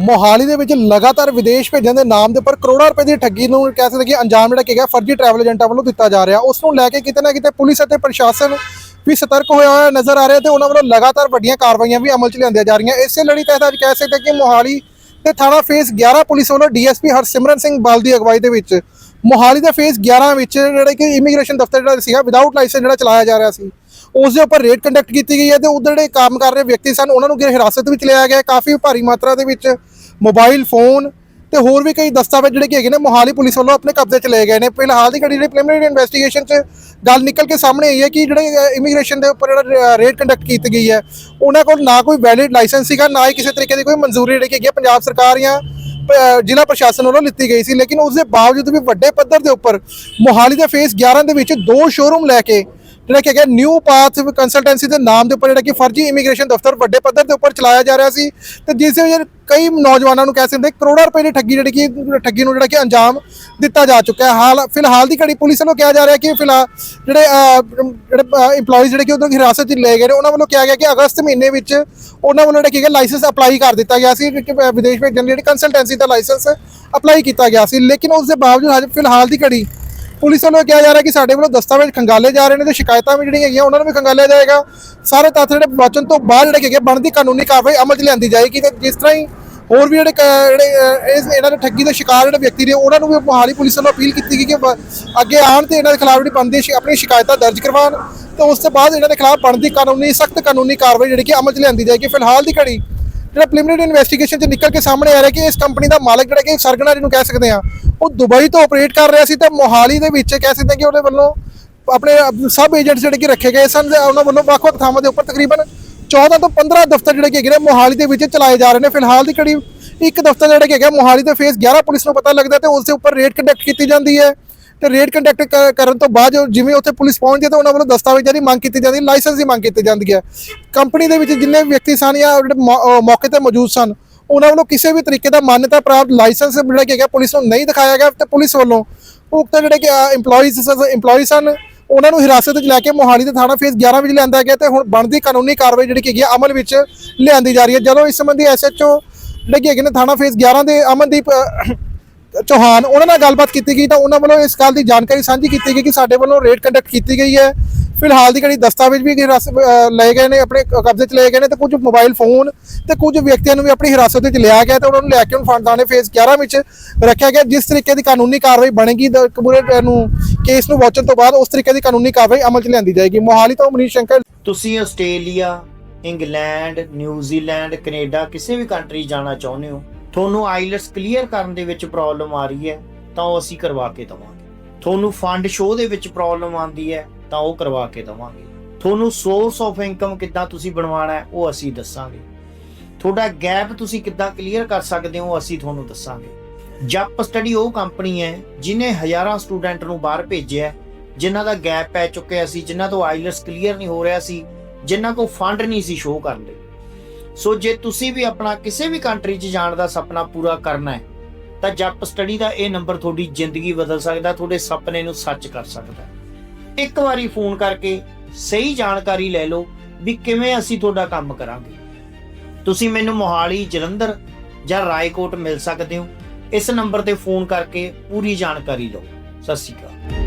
ਮੋਹਾਲੀ ਦੇ ਵਿੱਚ ਲਗਾਤਾਰ ਵਿਦੇਸ਼ ਭੇਜਣ ਦੇ ਨਾਮ ਦੇ ਉੱਪਰ ਕਰੋੜਾਂ ਰੁਪਏ ਦੀ ਠੱਗੀ ਨੂੰ ਕਹਿ ਸਕਦੇ ਕਿ ਅੰਜਾਮ ਜਿਹੜਾ ਕਿ ਗਿਆ ਫਰਜ਼ੀ ਟਰੈਵਲ ਏਜੰਟਾਂ ਵੱਲੋਂ ਦਿੱਤਾ ਜਾ ਰਿਹਾ। ਉਸ ਨੂੰ ਲੈ ਕੇ ਕਿਤੇ ਨਾ ਕਿਤੇ ਪੁਲਿਸ ਅਤੇ ਪ੍ਰਸ਼ਾਸਨ ਵੀ ਸਤਰਕ ਹੋਇਆ ਹੋਇਆ ਨਜ਼ਰ ਆ ਰਿਹਾ ਤੇ ਉਹਨਾਂ ਵੱਲੋਂ ਲਗਾਤਾਰ ਵੱਡੀਆਂ ਕਾਰਵਾਈਆਂ ਵੀ ਅਮਲ 'ਚ ਲਿਆਂਦੀਆਂ ਜਾ ਰਹੀਆਂ। ਇਸੇ ਲੜੀ ਤਹਿਤ ਅੱਜ ਕਹਿ ਸਕਦੇ ਕਿ ਮੋਹਾਲੀ ਤੇ ਥਾਣਾ ਫੇਸ 11 ਪੁਲਿਸ ਵੱਲੋਂ ਡੀਐਸਪੀ ਹਰਸਿਮਰਨ ਸਿੰਘ ਬਲ ਦੀ ਅਗਵਾਈ ਦੇ ਵਿੱਚ, ਮੋਹਾਲੀ ਦੇ ਫੇਸ 11 ਵਿੱਚ ਜਿਹੜਾ ਕਿ ਇਮੀਗ੍ਰੇਸ਼ਨ ਦਫ਼ਤਰ ਜਿਹੜਾ ਸੀਗਾ ਵਿਦਆਊਟ ਲਾਇਸੈਂਸ ਜਿਹੜਾ ਚਲਾਇਆ ਜਾ ਰਿਹਾ ਸੀ। ਉਸ ਦੇ ਉੱਪਰ ਰੇਡ ਕੰਡਕਟ ਕੀਤੀ ਗਈ ਹੈ ਤੇ ਉਧਰ ਜਿਹੜੇ ਕੰਮ ਕਰ ਰਹੇ ਵਿਅਕਤੀ ਸਨ, ਉਹਨਾਂ ਨੂੰ ਗਿਰ, ਹਿਰਾਸਤ ਵਿੱਚ ਲਿਆ ਗਿਆ ਕਾਫੀ ਭਾਰੀ ਮਾਤਰਾ ਦੇ ਵਿੱਚ ਮੋਬਾਈਲ ਫੋਨ ਤੇ ਹੋਰ ਵੀ ਕਈ ਦਸਤਾਵੇਜ਼ ਜਿਹੜੇ ਕਿ ਹੈਗੇ ਨੇ ਮੋਹਾਲੀ ਪੁਲਿਸ ਵੱਲੋਂ ਆਪਣੇ ਕਬਜ਼ੇ 'ਚ ਲਏ ਗਏ ਨੇ। ਫਿਲਹਾਲ ਦੀ ਘੜੀ ਜਿਹੜੀ ਪ੍ਰੀਲਿਮਿਨਰੀ ਇਨਵੈਸਟੀਗੇਸ਼ਨ 'ਚ ਗੱਲ ਨਿਕਲ ਕੇ ਸਾਹਮਣੇ ਆਈ ਹੈ ਕਿ ਜਿਹੜੇ ਇਮੀਗ੍ਰੇਸ਼ਨ ਦੇ ਉੱਪਰ ਜਿਹੜਾ ਰੇਡ ਕੰਡਕਟ ਕੀਤੀ ਗਈ ਹੈ, ਉਹਨਾਂ ਕੋਲ ਨਾ ਕੋਈ ਵੈਲਿਡ ਲਾਇਸੈਂਸ ਸੀਗਾ, ਨਾ ਹੀ ਕਿਸੇ ਤਰੀਕੇ ਦੀ ਕੋਈ ਮਨਜ਼ੂਰੀ ਜਿਹੜੀ ਕਿ ਹੈਗੀ ਹੈ ਪੰਜਾਬ ਸਰਕਾਰ ਜਾਂ ਜ਼ਿਲ੍ਹਾ ਪ੍ਰਸ਼ਾਸਨ ਵੱਲੋਂ ਲਿੱਤੀ ਗਈ ਸੀ। ਲੇਕਿਨ ਉਸ ਦੇ ਬਾਵਜੂਦ ਵੀ ਵੱਡੇ ਪੱਧਰ ਦੇ ਉੱਪਰ ਮੋਹਾਲੀ ਦੇ ਫੇਸ 11 ਦੇ ਵਿੱਚ ਦੋ ਸ਼ੋਰੂਮ ਲੈ ਕੇ ਜਿਹੜਾ ਕਿ ਹੈਗਾ ਨਿਊ ਪਾਥ ਕੰਸਲਟੈਂਸੀ ਦੇ ਨਾਮ ਦੇ ਉੱਪਰ ਜਿਹੜਾ ਕਿ ਫਰਜ਼ੀ ਇਮੀਗ੍ਰੇਸ਼ਨ ਦਫ਼ਤਰ ਵੱਡੇ ਪੱਧਰ ਦੇ ਉੱਪਰ ਚਲਾਇਆ ਜਾ ਰਿਹਾ ਸੀ ਤੇ ਜਿਸ ਦੇ ਵਿੱਚ ਕਈ ਨੌਜਵਾਨਾਂ ਨੂੰ ਕਹਿ ਸਕਦੇ ਕਰੋੜਾਂ ਰੁਪਏ ਦੀ ਠੱਗੀ ਜਿਹੜੀ ਕਿ, ਠੱਗੀ ਨੂੰ ਜਿਹੜਾ ਕਿ ਅੰਜਾਮ ਦਿੱਤਾ ਜਾ ਚੁੱਕਾ ਹੈ। ਹਾਲ, ਫਿਲਹਾਲ ਦੀ ਘੜੀ ਪੁਲਿਸ ਵੱਲੋਂ ਕਿਹਾ ਜਾ ਰਿਹਾ ਕਿ ਫਿਲਹਾਲ ਜਿਹੜੇ ਜਿਹੜੇ EMPLOYEES ਜਿਹੜੇ ਕਿ ਉਹਨਾਂ ਹਿਰਾਸਤ 'ਚ ਲਏ ਗਏ ਨੇ, ਉਹਨਾਂ ਵੱਲੋਂ ਕਿਹਾ ਗਿਆ ਕਿ ਅਗਸਤ ਮਹੀਨੇ ਵਿੱਚ ਉਹਨਾਂ ਵੱਲੋਂ ਜਿਹੜਾ ਕਿ ਲਾਇਸੈਂਸ ਅਪਲਾਈ ਕਰ ਦਿੱਤਾ ਗਿਆ ਸੀ ਵਿਦੇਸ਼ ਭੇਜਣ ਲਈ ਜਿਹੜੀ ਕੰਸਲਟੈਂਸੀ ਦਾ ਲਾਇਸੈਂਸ ਅਪਲਾਈ ਕੀਤਾ ਗਿਆ ਸੀ। ਲੇਕਿਨ ਉਸ ਦੇ ਬਾਵਜੂਦ ਹਜੇ ਫਿਲਹਾਲ ਦੀ ਘੜੀ ਪੁਲਿਸ ਵੱਲੋਂ ਕਿਹਾ ਜਾ ਰਿਹਾ ਕਿ ਸਾਡੇ ਵੱਲੋਂ ਦਸਤਾਵੇਜ਼ ਖੰਗਾਲੇ ਜਾ ਰਹੇ ਨੇ ਤੇ ਸ਼ਿਕਾਇਤਾਂ ਵੀ ਜਿਹੜੀਆਂ ਹੈਗੀਆਂ, ਉਹਨਾਂ ਨੂੰ ਵੀ ਖੰਗਾਲਿਆ ਜਾਏਗਾ। ਸਾਰੇ ਤੱਥ ਜਿਹੜੇ ਵਾਚਨ ਤੋਂ ਬਾਅਦ ਜਿਹੜੇ ਹੈਗੇ ਬਣਦੀ ਕਾਨੂੰਨੀ ਕਾਰਵਾਈ ਅਮਲ 'ਚ ਲਿਆਂਦੀ ਜਾਏਗੀ ਤੇ ਜਿਸ ਤਰ੍ਹਾਂ ਹੀ ਹੋਰ ਵੀ ਜਿਹੜੇ ਕ- ਜਿਹੜੇ ਇਸ, ਇਹਨਾਂ ਦੇ ਠੱਗੀ ਦੇ ਸ਼ਿਕਾਰ ਜਿਹੜੇ ਵਿਅਕਤੀ ਨੇ, ਉਹਨਾਂ ਨੂੰ ਵੀ ਮੋਹਾਲੀ ਪੁਲਿਸ ਵੱਲੋਂ ਅਪੀਲ ਕੀਤੀ ਗਈ ਕਿ ਅੱਗੇ ਆਉਣ ਤੇ ਇਹਨਾਂ ਦੇ ਖਿਲਾਫ ਜਿਹੜੀ ਬਣਦੀ ਸ਼ਿ- ਆਪਣੀ ਸ਼ਿਕਾਇਤਾਂ ਦਰਜ ਕਰਵਾਉਣ ਤੇ ਉਸ ਤੋਂ ਬਾਅਦ ਇਹਨਾਂ ਦੇ ਖਿਲਾਫ ਬਣਦੀ ਕਾਨੂੰਨੀ, ਸਖਤ ਕਾਨੂੰਨੀ ਕਾਰਵਾਈ ਜਿਹੜੀ ਕਿ ਅਮਲ 'ਚ ਲਿਆਂਦੀ ਜਾਏਗੀ। ਫਿਲਹਾਲ ਦੀ ਘੜੀ ਜਿਹੜਾ ਪ੍ਰੀਲਿਮਿਨਰੀ ਇਨਵੈਸਟੀਗੇਸ਼ਨ 'ਚ ਨਿਕਲ ਕੇ ਸਾਹਮਣੇ ਆ ਰਿਹਾ ਕਿ ਇਸ ਕੰਪਨੀ ਦਾ ਮਾਲਕ ਜਿਹੜਾ ਕਿ ਸਰਗਨਾ ਜਿਹਨੂੰ ਕਹਿ ਸਕਦੇ ਆ ਉਹ ਦੁਬਈ ਤੋਂ ਆਪਰੇਟ ਕਰ ਰਿਹਾ ਸੀ ਤੇ ਮੋਹਾਲੀ ਦੇ ਵਿੱਚ ਕਹਿ ਸਕਦੇ ਹਾਂ ਕਿ ਉਹਦੇ ਵੱਲੋਂ ਆਪਣੇ ਸਬ ਏਜੰਟਸ ਜਿਹੜੇ ਕਿ ਰੱਖੇ ਗਏ ਸਨ ਤੇ ਉਹਨਾਂ ਵੱਲੋਂ ਵੱਖ-ਵੱਖ ਥਾਵਾਂ ਦੇ ਉੱਪਰ ਤਕਰੀਬਨ 14 ਤੋਂ 15 ਦਫ਼ਤਰ ਜਿਹੜੇ ਕਿ ਹੈਗੇ ਨੇ ਮੋਹਾਲੀ ਦੇ ਵਿੱਚ ਚਲਾਏ ਜਾ ਰਹੇ ਨੇ। ਫਿਲਹਾਲ ਦੀ ਘੜੀ ਇੱਕ ਦਫ਼ਤਰ ਜਿਹੜਾ ਕਿ ਹੈਗਾ ਮੋਹਾਲੀ ਦੇ ਫੇਸ 11 ਪੁਲਿਸ ਨੂੰ ਪਤਾ ਲੱਗਦਾ ਤੇ ਉਸ ਦੇ ਉੱਪਰ ਰੇਡ ਕੰਡਕਟ ਕੀਤੀ ਜਾਂਦੀ ਹੈ ਤੇ ਰੇਡ ਕੰਡਕਟ ਕਰਨ ਤੋਂ ਬਾਅਦ ਜੋ ਜਿਵੇਂ ਉੱਥੇ ਪੁਲਿਸ ਪਹੁੰਚਦੀ ਹੈ ਤਾਂ ਉਹਨਾਂ ਵੱਲੋਂ ਦਸਤਾਵੇਜ਼ਾਂ ਦੀ ਮੰਗ ਕੀਤੀ ਜਾਂਦੀ ਹੈ ਲਾਇਸੈਂਸ ਦੀ ਮੰਗ ਕੀਤੀ ਜਾਂਦੀ ਹੈ। ਕੰਪਨੀ ਦੇ ਵਿੱਚ ਜਿੰਨੇ ਵਿਅਕਤੀ ਸਨ ਜਾਂ ਜਿਹੜੇ ਮੌਕੇ ਤੇ ਮੌਜੂਦ ਸਨ ਉਹਨਾਂ ਵੱਲੋਂ ਕਿਸੇ ਵੀ ਤਰੀਕੇ ਦਾ ਮਾਨਤਾ ਪ੍ਰਾਪਤ ਲਾਇਸੈਂਸ ਜਿਹੜਾ ਕਿ ਹੈਗਾ ਪੁਲਿਸ ਨੂੰ ਨਹੀਂ ਦਿਖਾਇਆ ਗਿਆ ਤੇ ਪੁਲਿਸ ਵੱਲੋਂ ਉਕਤ ਜਿਹੜੇ ਕਿ EMPLOYEES EMPLOYEE ਸਨ, ਉਹਨਾਂ ਨੂੰ ਹਿਰਾਸਤ ਵਿੱਚ ਲੈ ਕੇ ਮੋਹਾਲੀ ਦੇ ਥਾਣਾ ਫੇਸ 11 ਵਿੱਚ ਲਿਆਂਦਾ ਗਿਆ ਤੇ ਹੁਣ ਬਣਦੀ ਕਾਨੂੰਨੀ ਕਾਰਵਾਈ ਜਿਹੜੀ ਕਿ ਹੈਗੀ ਹੈ ਅਮਲ ਵਿੱਚ ਲਿਆਂਦੀ ਜਾ ਰਹੀ ਹੈ। ਜਦੋਂ ਇਸ ਸੰਬੰਧੀ ਐਸਐਚਓ ਜਿਹੜੇ ਕਿ ਹੈਗੇ ਨੇ ਥਾਣਾ ਫੇਸ 11 ਦੇ ਅਮਨਦੀਪ ਚੌਹਾਨ, ਉਹਨਾਂ ਨਾਲ ਗੱਲਬਾਤ ਕੀਤੀ ਗਈ ਤਾਂ ਉਹਨਾਂ ਵੱਲੋਂ ਇਸ ਗੱਲ ਦੀ ਜਾਣਕਾਰੀ ਸਾਂਝੀ ਕੀਤੀ ਗਈ ਕਿ ਸਾਡੇ ਵੱਲੋਂ ਰੇਡ ਕੰਡਕਟ ਕੀਤੀ ਗਈ ਹੈ। ਫਿਲਹਾਲ ਦੀ ਘੜੀ ਦਸਤਾਵੇਜ਼ ਵੀ ਹਿਰਾਸਤ ਲਏ ਗਏ ਨੇ, ਆਪਣੇ ਕਬਜ਼ੇ 'ਚ ਲਏ ਗਏ ਨੇ ਤੇ ਕੁਝ ਮੋਬਾਈਲ ਫੋਨ ਤੇ ਕੁਝ ਵਿਅਕਤੀਆਂ ਨੂੰ ਵੀ ਆਪਣੀ ਹਿਰਾਸਤ ਵਿੱਚ ਲਿਆ ਗਿਆ ਤੇ ਉਹਨਾਂ ਨੂੰ ਲੈ ਕੇ ਹੁਣ ਫਾਂਦਾਨੇ ਫੇਸ 11 ਵਿੱਚ ਰੱਖਿਆ ਗਿਆ, ਜਿਸ ਤਰੀਕੇ ਦੀ ਕਾਨੂੰਨੀ ਕਾਰਵਾਈ ਬਣੇਗੀ, ਦ- ਨੂੰ ਕੇਸ ਨੂੰ ਵਾਚਣ ਤੋਂ ਬਾਅਦ ਉਸ ਤਰੀਕੇ ਦੀ ਕਾਨੂੰਨੀ ਕਾਰਵਾਈ ਅਮਲ 'ਚ ਲਿਆਂਦੀ ਜਾਏਗੀ। ਮੋਹਾਲੀ ਤੋਂ ਮਨੀਸ਼ ਸ਼ੰਕਰ। ਤੁਸੀਂ ਆਸਟ੍ਰੇਲੀਆ, ਇੰਗਲੈਂਡ ਨਿਊਜ਼ੀਲੈਂਡ ਕੈਨੇਡਾ, ਕਿਸੇ ਵੀ ਕੰਟਰੀ ਜਾਣਾ ਚਾਹੁੰਦੇ ਹੋ, ਤੁਹਾਨੂੰ ਆਈਲਟਸ ਕਲੀਅਰ ਕਰਨ ਦੇ ਵਿੱਚ ਪ੍ਰੋਬਲਮ ਆ ਰਹੀ ਹੈ, ਤਾਂ ਉਹ ਅਸੀਂ ਕਰਵਾ ਕੇ ਦਵਾਂਗੇ। ਤੁਹਾਨੂੰ ਫੰਡ ਸ਼ੋਅ ਦੇ ਵਿੱਚ ਪ੍ਰੋਬਲਮ ਆਉਂਦੀ ਹੈ ਤਾਂ ਉਹ ਕਰਵਾ ਕੇ ਦਵਾਂਗੇ। ਤੁਹਾਨੂੰ ਸੋਰਸ ਆਫ ਇਨਕਮ ਕਿੱਦਾਂ ਤੁਸੀਂ ਬਣਵਾਉਣਾ ਹੈ ਉਹ ਅਸੀਂ ਦੱਸਾਂਗੇ। ਤੁਹਾਡਾ ਗੈਪ ਤੁਸੀਂ ਕਿੱਦਾਂ ਕਲੀਅਰ ਕਰ ਸਕਦੇ ਹੋ ਅਸੀਂ ਤੁਹਾਨੂੰ ਦੱਸਾਂਗੇ। ਜੱਪ ਸਟੱਡੀ ਉਹ ਕੰਪਨੀ ਹੈ ਜਿਨੇ ਹਜ਼ਾਰਾਂ ਸਟੂਡੈਂਟ ਨੂੰ ਬਾਹਰ ਭੇਜਿਆ ਹੈ, ਜਿਨ੍ਹਾਂ ਦਾ ਗੈਪ ਪੈ ਚੁੱਕਿਆ ਸੀ ਜਿਨ੍ਹਾਂ ਤੋਂ ਆਈਲਟਸ ਕਲੀਅਰ ਨਹੀਂ ਹੋ ਰਿਹਾ ਸੀ ਜਿਨ੍ਹਾਂ ਕੋਲ ਫੰਡ ਨਹੀਂ ਸੀ ਸ਼ੋਅ ਕਰਨ ਲਈ। ਸੋ ਜੇ ਤੁਸੀਂ ਵੀ ਆਪਣਾ ਕਿਸੇ ਵੀ ਕੰਟਰੀ 'ਚ ਜਾਣ ਦਾ ਸੁਪਨਾ ਪੂਰਾ ਕਰਨਾ ਹੈ ਤਾਂ ਜੱਪ ਸਟੱਡੀ ਦਾ ਇਹ ਨੰਬਰ ਤੁਹਾਡੀ ਜ਼ਿੰਦਗੀ ਬਦਲ ਸਕਦਾ ਤੁਹਾਡੇ ਸੁਪਨੇ ਨੂੰ ਸੱਚ ਕਰ ਸਕਦਾ ਇੱਕ ਵਾਰੀ ਫੋਨ ਕਰਕੇ ਸਹੀ ਜਾਣਕਾਰੀ ਲੈ ਲਓ ਵੀ ਕਿਵੇਂ ਅਸੀਂ ਤੁਹਾਡਾ ਕੰਮ ਕਰਾਂਗੇ। ਤੁਸੀਂ ਮੈਨੂੰ ਮੋਹਾਲੀ, ਜਲੰਧਰ ਜਾਂ ਰਾਏਕੋਟ ਮਿਲ ਸਕਦੇ ਹੋ। ਇਸ ਨੰਬਰ ਤੇ ਫੋਨ ਕਰਕੇ ਪੂਰੀ ਜਾਣਕਾਰੀ ਲਓ। ਸਤਿ ਸ਼੍ਰੀ ਅਕਾਲ।